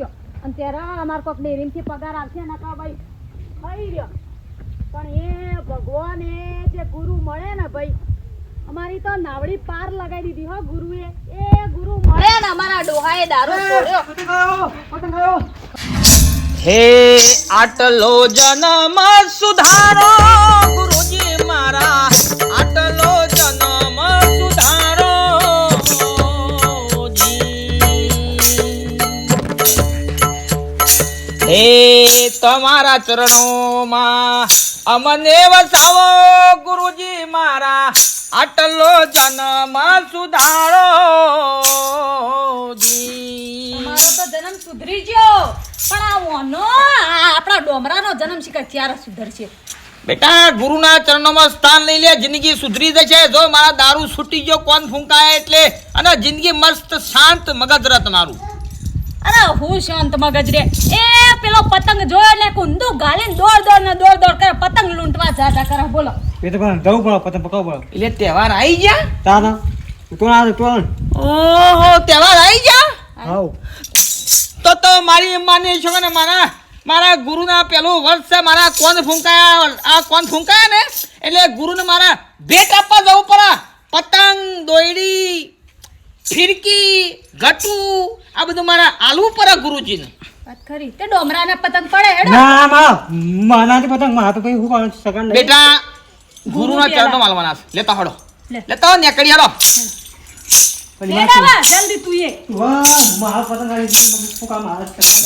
દૂધ ને કાઢશો અને ત્યારે અમારે કોઈક ડેરીમથી પગાર આવશે. ને કહો ભાઈ ખાઈ રહ્યો પણ એ ભગવાન એ જે ગુરુ મળે ને ભાઈ અમારી તો નાવડી પાર લગાવી દીધી હો ગુરુએ. એ ગુરુ મળે ને અમારા ડોહાએ દારૂ છોડ્યો. હે આટલો જન્મ સુધારો ગુરુજી મારા આટલો હે તમારા ચરણોમાં અમને વસાવો ગુરુજી મારા. આટલો જન્મ સુધારો જી. તો જન્મ સુધરી ગયો પણ આ ઓનો આપણા ડોમરાનો જન્મ શીખર ત્યારે સુધરશે? બેટા ગુરુના ચરણોમાં સ્થાન લઈ લે જિંદગી સુધરી જશે. જો મારા દારૂ છૂટી ગયો કોણ ફૂંકાય એટલે? અને જિંદગી મસ્ત શાંત મગજ રહ તમારું અરે હું શાંત મગજ રે. એ પેલો પતંગ જોયો ને કુંદુ ગાલીને દોડ દોડ ને દોડ દોડ કરે પતંગ લૂંટવા જાતા કરે બોલો. એ તો પણ જવું પડે પતંગ પકાવવું પડે. એટલે તહેવાર આવી ગયા? તાના કોણ આવે કોણ? ઓહો તહેવાર આવી ગયા? હાઉ. તો તો મારી માની છો ને મારા મારા ગુરુના પેલું વર્ષ છે મારા કોણ ફૂંકાયા આ કોણ ફૂંકાયા ને? એટલે ગુરુને મારા ભેટ આપવા જવું પડે. પતંગ દોયડી ફિરકી ગટુ આ બધું મારા આલુ પર ગુરુજીને. પતંગ પડે હેડો. ના લેતા હડો. લેતા નેકડી હડો.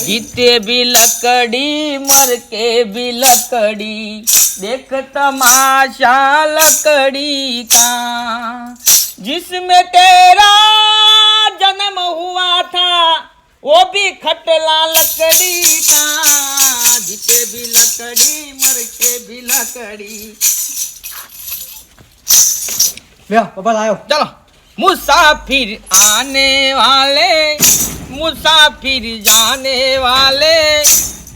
જીતે બી લકડી મરકે બી લકડી. દેખ તમાશા લકડી કા. જિસમે તેરા जन्म हुआ था वो भी खटला लकड़ी का जीते भी लकड़ी मर के भी लकड़ी। आयो चलो मुसाफिर आने वाले मुसाफिर जाने वाले।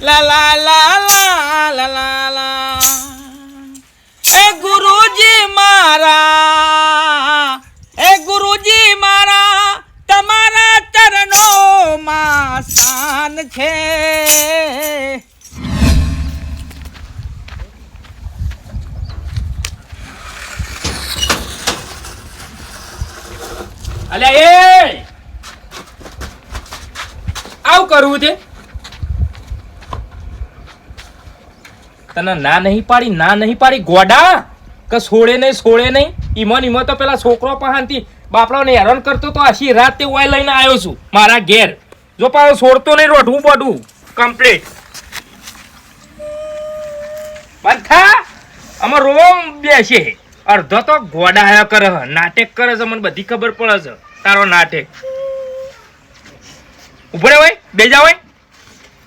ला ला ला ला ला ला, ला। ए गुरु તને ના નહીં પાડી, ના નહીં પાડી, ગોડા! કે છોડે નહીં છોડે નહીં? ઈમન ઈમો તો પેલા છોકરો પહાનથી બાપડાને હેરાન કરતો તો આશી રાત તે ઓય લઈને આવ્યો છું, મારા ઘેર. જો પાછો છોડતો નહીં રોઢવું પડું કમ્પ્લીટ બધા અમાર રોમ બેસે. અડધો તો ગોડાયા કરે નાટક કરે છે, મને બધી ખબર પડે છે, તારો નાટક. ઊભો રે હોય બેજા હોય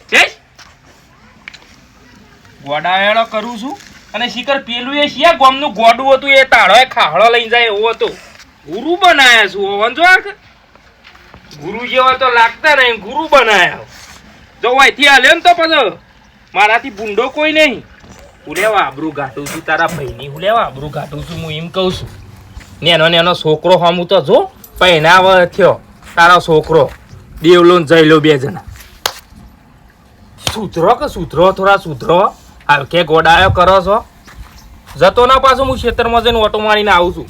જઈશ ગોડાયાળો કરું છું. અને શિખર પેલું એ શિયા ગોમનું ગોડું હતું, એ તાળો, એ ખાહળો લઈ જાય એવો હતો. ગુરુ બનાયા છું ઓવન જો ગુરુ જેવા તો લાગતા નહીં, ગુરુ બનાયા. જો અહીંથી હાલ્યો ને તો પછી, મારાથી ભૂંડો કોઈ નહીં. હું લેવા આબરું ઘાટું છું, તારા ભાઈની હું લેવા આબરું ઘાટું છું, હું એમ કહું છું. નેનો નેનો છોકરો હમું તો જો પહેનાવ થયો, તારો છોકરો. દેવલો ને જઈલો બે જણા. સુધરો કે સુધરો થોડા સુધરો કે ગોડાયો કરો છો? જતો ના પાછો હું ખેતરમાં જઈને ઓટો મારીને આવું છું.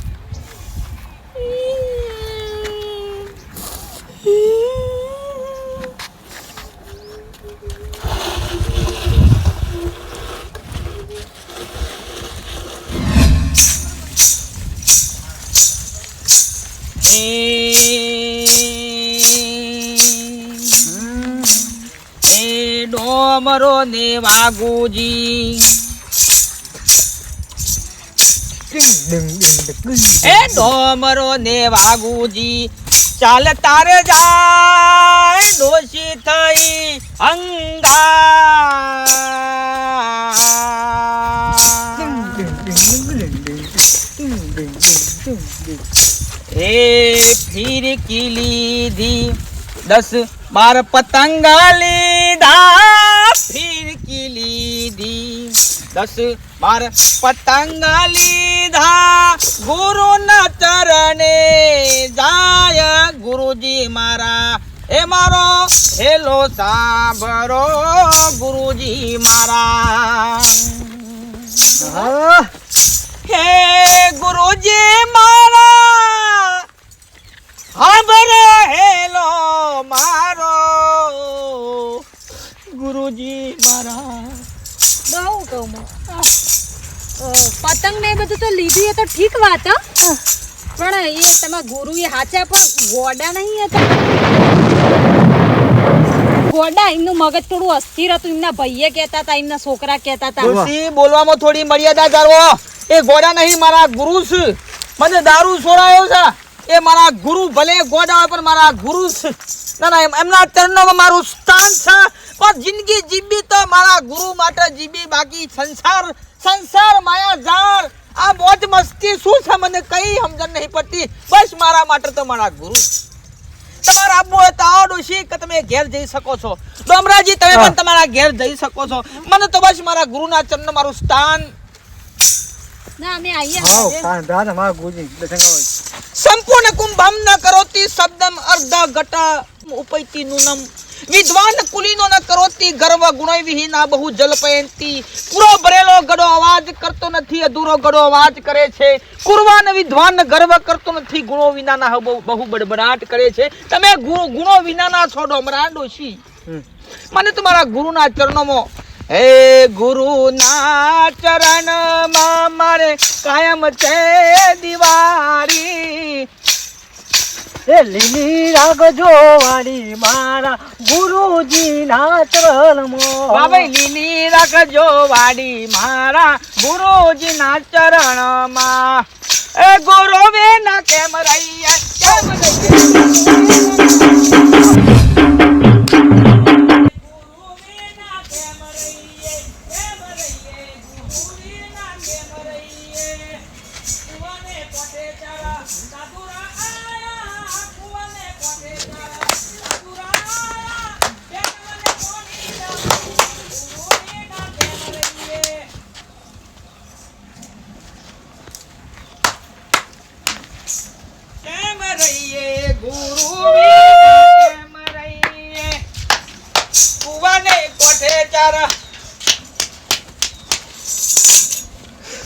એ અમારો ને વાગુજી એ ડોમરો ને વાગુજી ચાલ તાર જાય દોષી થઈ અંગા એ ફીર કિલી દસ બાર પતંગ લીધા ફિરકી લીધી. દસ બાર પતંગ લીધા ગુરુના ચરણે જાય. ગુરુજી મારા એ મારો હેલો સાંભળો. ગુરુજી મારા. હે ગુરુજી મારા સાંભળો હેલો મારો ગુરુજી મારા. બહુ કહું પતંગ ને બધું તો લીધી એ તો ઠીક વાત પણ એ તમે ગુરુ એ હાચા પણ ગોડા નહીં હતા? ગોડા એમનું મગજ થોડું અસ્થિર હતું. એમના ભાઈએ કહેતા હતા એમના છોકરા કહેતા હતા. બોલવામાં થોડી મર્યાદા કરવો એ ગોડા નહીં મારા ગુરુ છે મને દારૂ છોડાયો છે. એ મારા ગુરુ ભલે ગોડા પણ મારા ગુરુ ના ના એમના ચરણોમાં મારું સ્થાન છે. પણ જિંદગી જીવી તો મારા ગુરુ માટે જીવી બાકી સંસાર સંસાર માયા જાળ. આ મોજ મસ્તી શું છે? મને કઈ સમજણ નહીં પડતી. બસ મારા માટે તો મારા ગુરુ તમારા આબુ હોય તો આવો ડોશી કે તમે ઘેર જઈ શકો છો. ડોમરાજી તમે પણ તમારા ઘેર જઈ શકો છો. મને તો બસ મારા ગુરુના ચરણ મારું સ્થાન ના અમે ગુજી સંપૂર્ણ કુંભમ ન કરોતી શબ્દમ અર્ધ ઘટા ઉપૈતી નુનમ. વિદ્વાન કુલીનો ન કરોતી ગર્વ ગુણય વિહીના બહુ જલ પયંતી પૂરો ભરેલો ગડો અવાજ કરતો નથી અધૂરો ગડો અવાજ કરે છે. કુરવાન વિદ્વાન ગર્વ કરતો નથી ગુણો વિનાના બહુ બહુ બડબડાટ કરે છે. તમે ગુણો વિનાના છો ડોમરા ડોશી મને તમારા ગુરુના ચરણોમાં હે ગુરુના ચરણમાં મારે કાયમ છે દિવાળી. એ લીલી રાખજો વાળી મારા ગુરુજી ના ચરણમાં બાબાઈ લીલી રાખજો વાડી મારા ગુરુજીના ચરણમાં. એ ગુરુવે ના કેમ રહીએ? કેમ રહીએ?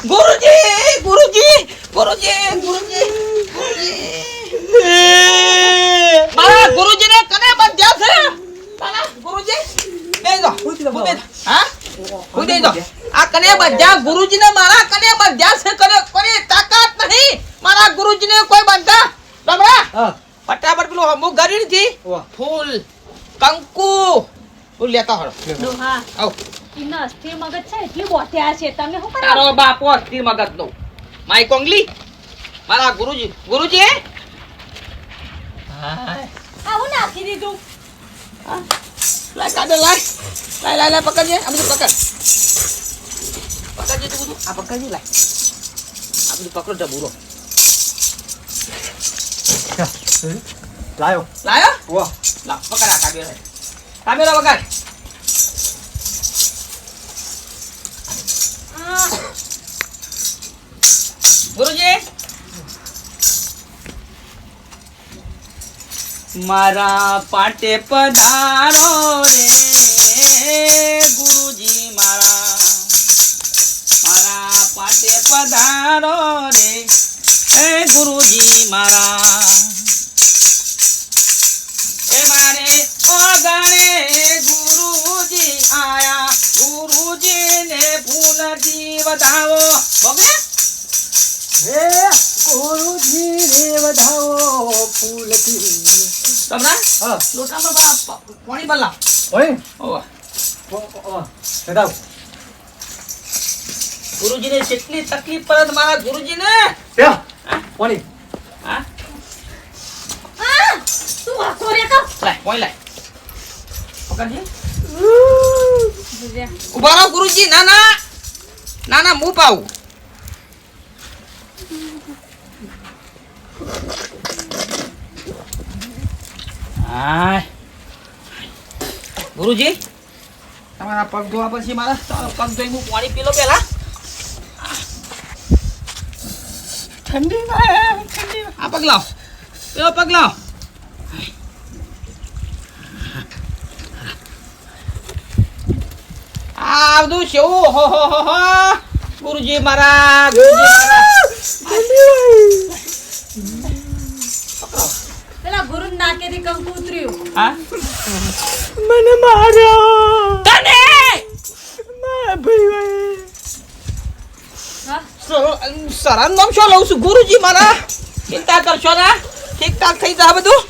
ગુરુજી ગુરુજી ગુરુજી ગુરુજી મારા ગુરુજીને કને બંધ્યા છે મારા ગુરુજી થાઓ. હા આ કને બંધ્યા ગુરુજીને મારા કને બંધ્યા છે કોની તાકાત નહીં મારા ગુરુજીને કોઈ બંધા હા પેલું અમુક ગરી નથી વાહ. ફૂલ. કંકુ. ફૂલ લેતા હળો ડોહા. આવ. એમના અસ્થિર મગજ છે એટલી બોથ્યા છે. તમે શું કરો? તારો બાપો અસ્થિર મગજ નો માય કોંગલી. મારા ગુરુજી. ગુરુજી. આવું નાખી દીધું. લાય કાઢો લાય. લાય લાય લાય પકડજે. આ બધું પકડ. પકડજે તું બધું. આ પકડજે લાય. આ બધું પકડો ડબુરો લાયો લાયો વાહ લા પકડ આ કાઢ્યો લાય કાઢ્યો પકડ આ, ગુરુજી મારા પાટે પધારો રે ગુરુજી મારા. મારા પાટે પધારો રે હે ગુરુજી મારા. ઓગણે ગુરુજી આયા. ગુરુજીને ફૂલથી વધાવો ભોગને હે ગુરુજી રે વધાવો ફૂલથી. તમરા? હા. લોટામાં બા પાણી બલ્લા ઓય. ઓવા ઓ ઓ બતાવ ગુરુજીને કેટલી તકલીફ પડે છે મારા ગુરુજીને? યા પાણી. હા? આ, તું વાંકો રે તો. લાય પાણી લાય. ઊભા રહો ગુરુજી ના ના ના ના હું પાવું હાય ગુરુજી તમારા પગ ધોવા પછી મારા તમારા પગ ધોઈ હું પાણી પી લો પેલા ઠંડી ઠંડી આ પગ લાવ પેલો પગ લાવ આ બધું શેવું હો હો હો હો. ગુરુજી મારા ગુરુજી મારા પેલા ગુરુ નાકેથી કંકુ ઉતર્યું. હા? મને માર્યો. તને? મારા ભાઈ હા? નામ શું લઉં છું? ગુરુજી મારા ચિંતા કરશો ના. ઠીક ઠાક થઈ જાય બધું.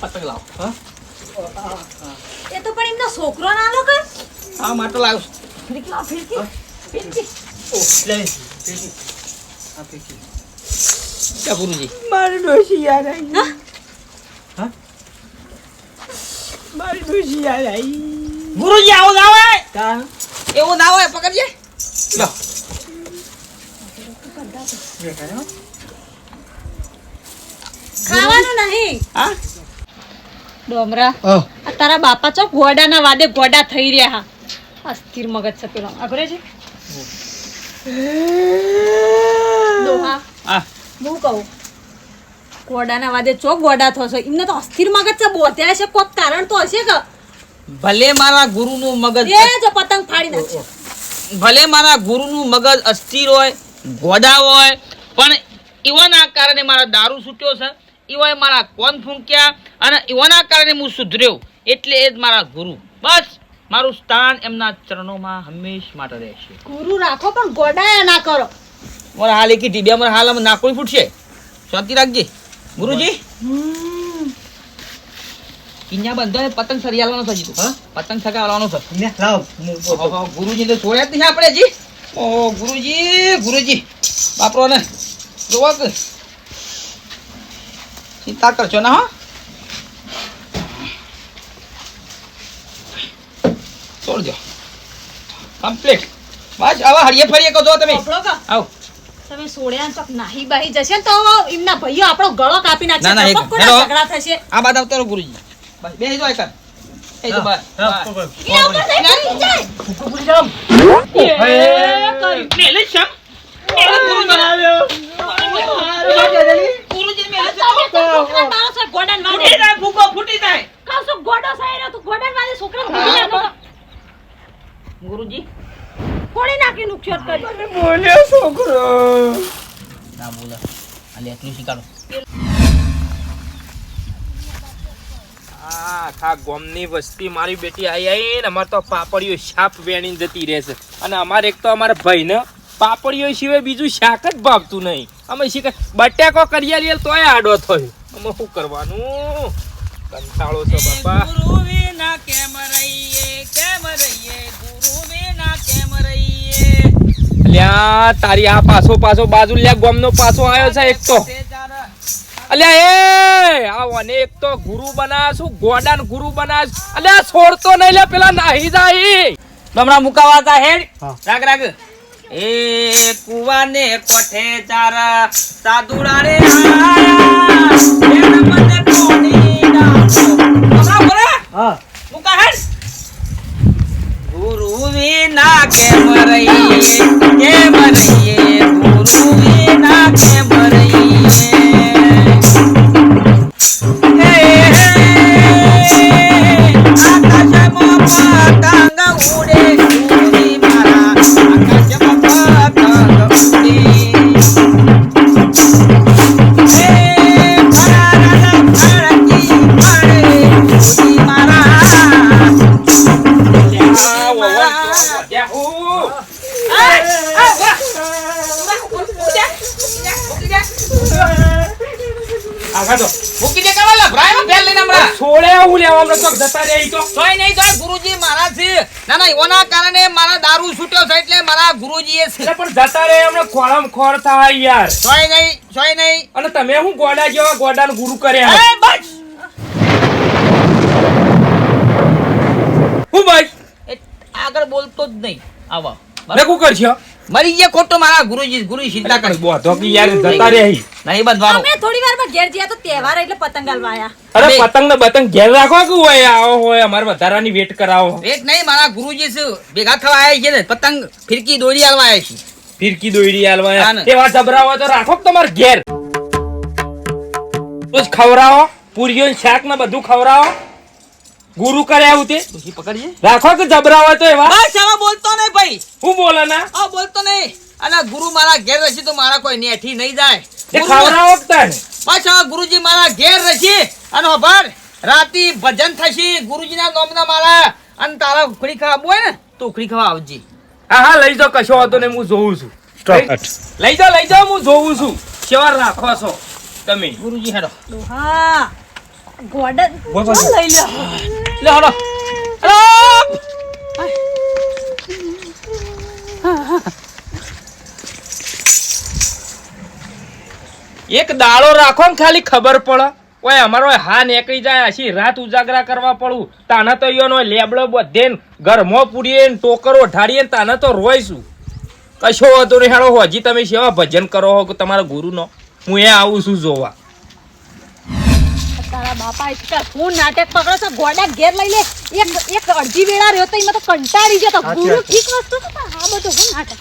પતંગ લાવ. એ તો પણ એમનો છોકરો ના લો કે હા માટો લાવ ફિરકી ફિરકી ફિરકી. ક્યાં ગુરુજી. મારી ડોશી યાર આવી. હા? મારી ડોશી યાર આવી. ગુરુજી આવો ના હોય તાણ એવું ના હોય પકડજે. લો ખાવાનું નહીં. હા? ડોમરા તારા બાપા ચો ગોડાના વાદે ગોડા થઈ રહ્યા હા. અસ્થિર મગજ છે પેલો. આગળ છે હું કહું ગોડાના વાદે ચો ગોડા થશે? એમને તો અસ્થિર મગજ છે બોત્યા છે કોઈક કારણ તો હશે કે? ભલે મારા ગુરુનું મગજ એ જો પતંગ ફાડી નાખશે ભલે મારા ગુરુનું મગજ અસ્થિર હોય ગોડા હોય પણ એવાના કારણે મારા દારૂ છૂટ્યો છે એવાય મારા કોન ફૂંક્યા અને એવાના કારણે હું સુધર્યો. એટલે એ જ મારા ગુરુ. બસ. મારું સ્થાન એમના ચરણોમાં હંમેશ માટે રહેશે. ગુરુ રાખો પણ ગોડાયા ના કરો. મારા હાલ એકી ટીબી અમારા હાલ અમે નાકોડી ફૂટશે. શાંતિ રાખજે. ગુરુજી? કિન્યા બંધો ને પતંગ સરિયાલવાનો છે તું તો. પતંગ સગાવવાનો છે. ને લાવ. ગુરુજી તો છોડ્યા જ નહીં આપણે જી ઓ ગુરુજી ગુરુજી. બાપરો ને જોવા કે ચિંતા કરશો ના હો. છોડજો કમ્પ્લીટ બસ હવે હળીએ ફરીએ કહો તમે. આવ. તમે સોળ્યા ને ચોક નાહી બાહી જશે ને તો એમના ભાઈઓ આપણો ગળો કાપી ના, ના, નાખશે એક- હેલો. ઝઘડા થશે? આ બાદ આવતો ગુરુજી બસ બે જો એક એ તો બસ બસ. એ ઉપર કરી જાય. એ કર્યું. લે શમ મેલે ગુરુજી ગુરુજી મેલે તમે તો છોકરા મારો છો, ગોડાને વાળે. ફૂટી જાય ભૂકો ફૂટી જાય કાં શું ગોડો સાયરો તું ગોડાને વાળે છોકરાને ફોડી નાખો. ગુરુજી ફોડી નાખી નુકસાન કરી બોલ્યો છોકરો ના બોલે લેટલું શીખાડો. આ આખા ગામની વસ્તી મારી બેટી આઈ આવી ને અમારે તો પાપડીઓ શાપ વેણી જતી રહેશે. અને અમારે એક તો અમારા ભાઈને પાપડીઓ સિવાય બીજું શાક જ ભાવતું નહીં. અમે શીખ બટાકો કરી લઈએ તોય આડો થયો. અમે શું કરવાનું? કંટાળો છો બાપા. અલ્યા તારી આ પાછો પાછો બાજુ લ્યા ગામનો પાછો આવ્યો છે એક તો. અલ્યા એ આ એક તો ગુરુ બનાશું ગોડાન ગુરુ બનાશ અલ્યા છોડતો નહીં લે પેલા નાહી જાય. મુકાવા તા હેડ. રાગ રાગ. એ કુવાને કોઠે ચાર મને બોલે. હા મુકા હેડ ગુરુ વિના કેમ રહીએ કેમ આગા તો. મૂકી દે કાલા લભરાયો ફેર લઈને હમણાં. છોડે હું લેવા હમણાં ચોક જતા રહ્યા તો. તોય નહીં તોય ગુરુજી મારા છે ના ના એના કારણે મારા દારૂ છૂટ્યો છે એટલે મારા ગુરુજી એ છે પણ જતા રહે હમણાં ખોળમ ખોળ થાય યાર. તોય નહીં તોય નહીં. અને તમે હું ગોડા જેવા ગોડાને ગુરુ કર્યા એ બસ. હું ભાઈ? આગળ બોલતો જ નહીં. આવા. ભેગું કરશો? મરી ગયા ખોટો મારા ગુરુજી ગુરુ સીધા કરી. બોધો કે યાર જતા રહી. નહીં બંધવાનો. અમે થોડી વારમાં ઘેર જઈએ તો તહેવાર એટલે પતંગ અલવાયા અરે પતંગ ને બતંગ ઘેર રાખો કે હોય આવો હોય અમાર વધારાની વેટ કરાવો. વેટ નહીં મારા ગુરુજી શું ભેગા થવા આયા છે ને પતંગ ફિરકી દોરી આલવા આયા છે. ફિરકી દોરી આલવા. એવા હોય તો રાખો તમાર ઘેર. તો ખવડાવો પૂરીઓ ને શાક ને બધું ખવડાવો. ગુરુ કરે આવું તે? પકડીએ. રાખો કે જબરા હોય તો એવા? બસ હવે બોલતો નહીં ભાઈ. હું બોલે ના? આ બોલતો નહીં. અને ગુરુ મારા ઘેર રહેશે તો મારા કોઈ નેઠી નહીં જાય. તે ખવડાવો તને બસ હવે ગુરુજી મારા ઘેર રહેશે. અને ખબર રાતી ભજન થશે. ગુરુજીના નોમના મારા. અને તારા ઉખડી ખાવા હોય ને તો ઉખડી ખાવા આવજે. હા હા લઈ જાઓ કશો હતો નહીં હું જોઉં છું. લઈ- જાઓ લઈ જાઓ હું જોઉં છું. શેવાર રાખો છો તમે. ગુરુજી હેડો. હા. ગોડન. લઈ લો. લે હેડો એક દાડો રાખો ને ખાલી ખબર પડે. ઓય, અમારો હા નીકળી જાય આશી રાત ઉજાગરા કરવા પડું. તાને તો યોનો લેબડો બધે ઘરમાં પૂરીએ ને ટોકરો ઢાળીએ ને તાને તો રોઈશું. કશો નહીં હેડો હજી તમે સેવા ભજન કરો હો તમારા ગુરુનો. હું એ આવું છું જોવા. તારા બાપા એટલા હું નાટક પકડો છો ગોડા ઘેર લઈ લે. એક એક અડધી વેળા રહ્યો તો એમાં તો કંટાળી ગયો તો ગુરુ ઠીક વસ્તુ છે પણ આ બધું હું નાટક.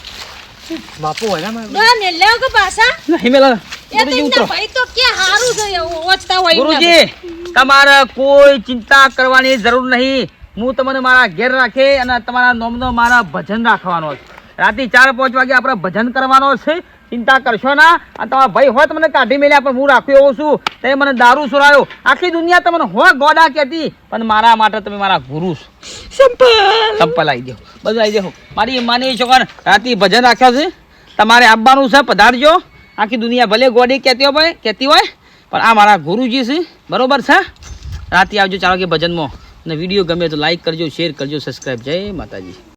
બાપુ હોય ને ના ને લેવ કે પાછા. નહીં મેલા એ તો એમના ભાઈ તો કે હારું છે એવું હોય ગુરુજી તમારે કોઈ ચિંતા કરવાની જરૂર નહીં. હું તમને મારા ઘેર રાખે અને તમારા નોમનો મારા ભજન રાખવાનો છે. રાતે ચાર પાંચ વાગે આપણે ભજન કરવાનો છે. ચિંતા કરશો ના. અને તમારા ભાઈ હોય તમને મને કાઢી મેલ્યા પણ હું રાખ્યો એવો છું. તે મને દારૂ સુરાયો. આખી દુનિયા તમને હોય ગોડા કહેતી પણ મારા માટે તમે મારા ગુરુ છો. સંપલ. આવી દો બધું આવી દો મારી માની છોકરા રાતે ભજન રાખ્યા છે. તમારે આવવાનું છે પધારજો. આખી દુનિયા ભલે ગોડી કહેતી હોય ભાઈ કહેતી હોય. પણ આ મારા ગુરુજી છે. બરોબર છે? રાતે આવજો ચાલો કે ભજનમાં. અને વીડિયો ગમે તો લાઈક કરજો શેર કરજો સબસ્ક્રાઈબ જય માતાજી.